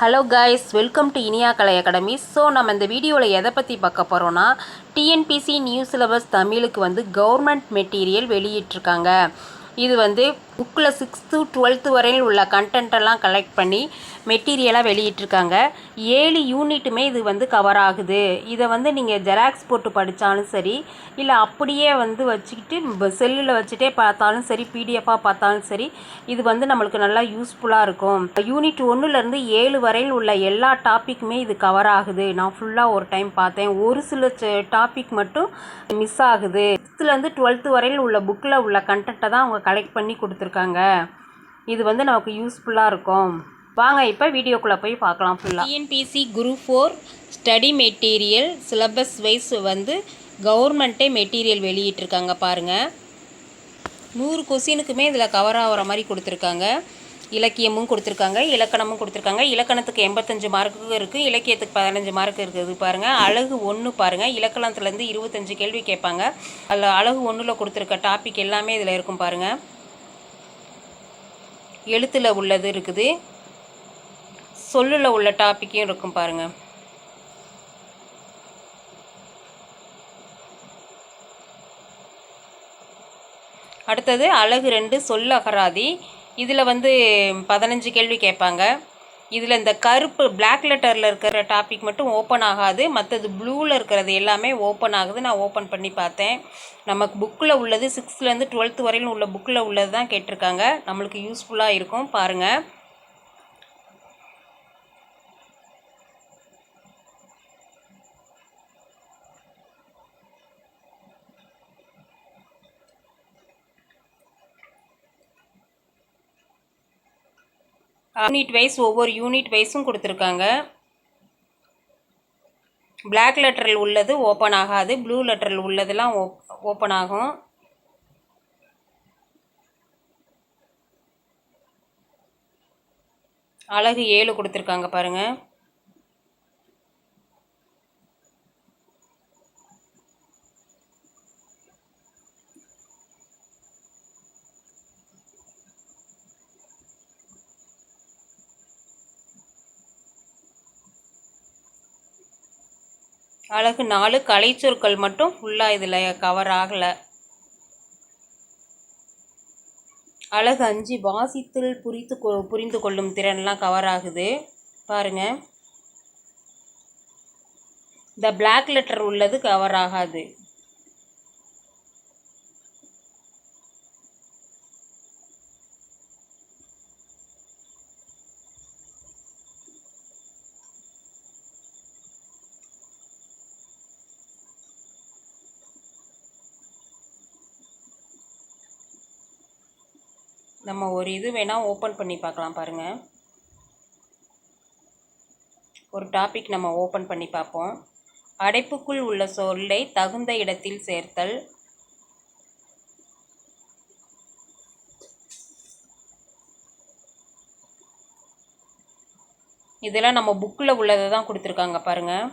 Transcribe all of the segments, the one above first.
Hello guys welcome to Iniya Kalai academy so நம்ம இந்த வீடியோவில் எதை பற்றி பார்க்க போகிறோன்னா டிஎன்பிசி நியூ சிலபஸ் தமிழுக்கு வந்து கவர்மெண்ட் மெட்டீரியல் வெளியிட்டிருக்காங்க. இது வந்து புக்கில் சிக்ஸ்த்து டுவெல்த்து வரையில் உள்ள கண்டென்ட்டெல்லாம் கலெக்ட் பண்ணி மெட்டீரியலாக வெளியிட்டிருக்காங்க. ஏழு யூனிட்டுமே இது வந்து கவர் ஆகுது. இதை வந்து நீங்கள் ஜெராக்ஸ் போட்டு படித்தாலும் சரி இல்லை அப்படியே வந்து வச்சுக்கிட்டு செல்லில் வச்சுட்டே பார்த்தாலும் சரி பிடிஎஃபாக பார்த்தாலும் சரி இது வந்து நம்மளுக்கு நல்லா யூஸ்ஃபுல்லாக இருக்கும். யூனிட் ஒன்றுலேருந்து ஏழு வரையில் உள்ள எல்லா டாப்பிக்குமே இது கவர் ஆகுது. நான் ஃபுல்லாக ஒரு டைம் பார்த்தேன். ஒரு சில டாபிக் மட்டும் மிஸ் ஆகுது. சிக்ஸ்த்துலேருந்து டுவெல்த்து வரையில் உள்ள புக்கில் உள்ள கண்டென்ட்டை தான் அவங்க கலெக்ட் பண்ணி கொடுத்துருக்காங்க. இது வந்து நமக்கு யூஸ்ஃபுல்லாக இருக்கும். வாங்க இப்போ வீடியோக்குள்ளே போய் பார்க்கலாம் ஃபுல்லாக TNPSC group four study material syllabus wise வந்து கவர்மெண்ட்டே மெட்டீரியல் வெளியிட்டிருக்காங்க பாருங்கள் நூறு கொஸ்டினுக்குமே இதில் கவர் ஆகிற மாதிரி கொடுத்துருக்காங்க. இலக்கியமும் கொடுத்துருக்காங்க இலக்கணமும் கொடுத்துருக்காங்க. இலக்கணத்துக்கு எண்பத்தஞ்சு மார்க்கு இருக்குது இலக்கியத்துக்கு பதினஞ்சு மார்க் இருக்குது பாருங்கள் அழகு ஒன்று பாருங்கள் இலக்கணத்துலேருந்து இருபத்தஞ்சு கேள்வி கேட்பாங்க. அதில் அழகு ஒன்றில் கொடுத்துருக்க டாபிக் எல்லாமே இதில் இருக்கும் பாருங்கள் எழுத்தில் உள்ளது இருக்குது. சொல்லில் உள்ள டாப்பிக்கும் இருக்கும் பாருங்கள் அடுத்தது அழகு ரெண்டு சொல் அகராதி இதில் வந்து பதினஞ்சு கேள்வி கேட்பாங்க. இதில் இந்த கருப்பு பிளாக் லெட்டரில் இருக்கிற டாபிக் மட்டும் ஓப்பன் ஆகாது. மற்றது ப்ளூவில் இருக்கிறது எல்லாமே ஓப்பன் ஆகுது. நான் ஓப்பன் பண்ணி பார்த்தேன். நமக்கு புக்கில் உள்ளது சிக்ஸ்த்துலேருந்து டுவெல்த்து வரையிலும் உள்ள புக்கில் உள்ளது தான் கேட்டிருக்காங்க. நம்மளுக்கு யூஸ்ஃபுல்லாக இருக்கும். பாருங்கள் யூனிட் வைஸ் ஒவ்வொரு யூனிட் வைஸும் கொடுத்துருக்காங்க. பிளாக் லெட்டரில் உள்ளது ஓப்பன் ஆகாது. ப்ளூ லெட்டரில் உள்ளதெல்லாம் ஓப்பன் ஆகும். அழகு ஏழு கொடுத்துருக்காங்க பாருங்கள் அழகு நாலு கலைச்சொற்கள் மட்டும் ஃபுல்லாக இதில் கவர் ஆகலை. அழகு அஞ்சு வாசித்தல் புரித்து கொ புரிந்து கொள்ளும் திறன்லாம் கவர் ஆகுது. பாருங்கள் இந்த பிளாக் லெட்டர் உள்ளது கவர் ஆகாது. நம்ம ஒரு இது வேணால் ஓப்பன் பண்ணி பார்க்கலாம் பாருங்கள் ஒரு டாபிக் நம்ம ஓப்பன் பண்ணி பார்ப்போம். அடைப்புக்குள் உள்ள சொல்லை தகுந்த இடத்தில் சேர்த்தல். இதெல்லாம் நம்ம புக்கில் உள்ளதை தான் கொடுத்துருக்காங்க பாருங்கள்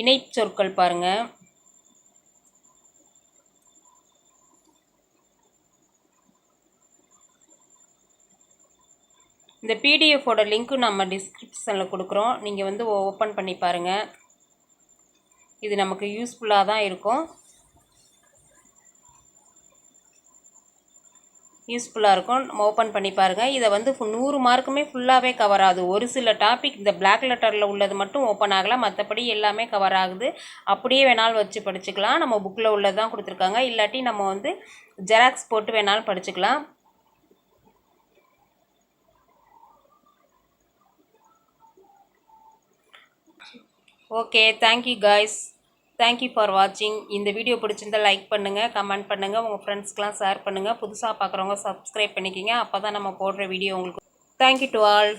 இணை சொற்கள் பாருங்கள் இந்த பிடிஎஃபோட லிங்க்கு நம்ம டிஸ்கிரிப்ஷனில் கொடுக்குறோம். நீங்கள் வந்து ஓப்பன் பண்ணி பாருங்கள் இது நமக்கு யூஸ்ஃபுல்லாக தான் இருக்கும். யூஸ்ஃபுல்லாக இருக்கும். நம்ம ஓப்பன் பண்ணி பாருங்கள் இதை வந்து நூறு மார்க்குமே ஃபுல்லாகவே கவர் ஆகுது. ஒரு சில டாபிக் இந்த பிளாக் லெட்டரில் உள்ளது மட்டும் ஓப்பன் ஆகலாம் மற்றபடி எல்லாமே கவர் ஆகுது. அப்படியே வேணாலும் வச்சு படிச்சுக்கலாம். நம்ம புக்கில் உள்ளது தான் கொடுத்துருக்காங்க. இல்லாட்டி நம்ம வந்து ஜெராக்ஸ் போட்டு வேணாலும் படிச்சுக்கலாம். Okay thank you guys thank you for வாட்சிங் இந்த வீடியோ பிடிச்சிருந்தால் லைக் பண்ணுங்கள் கமெண்ட் பண்ணுங்கள் உங்கள் ஃப்ரெண்ட்ஸ்க்கெலாம் ஷேர் பண்ணுங்கள் புதுசாக பார்க்குறவங்க சப்ஸ்கிரைப் பண்ணிக்கிங்க. அப்போ தான் நம்ம போடுற வீடியோ உங்களுக்கு. Thank you to all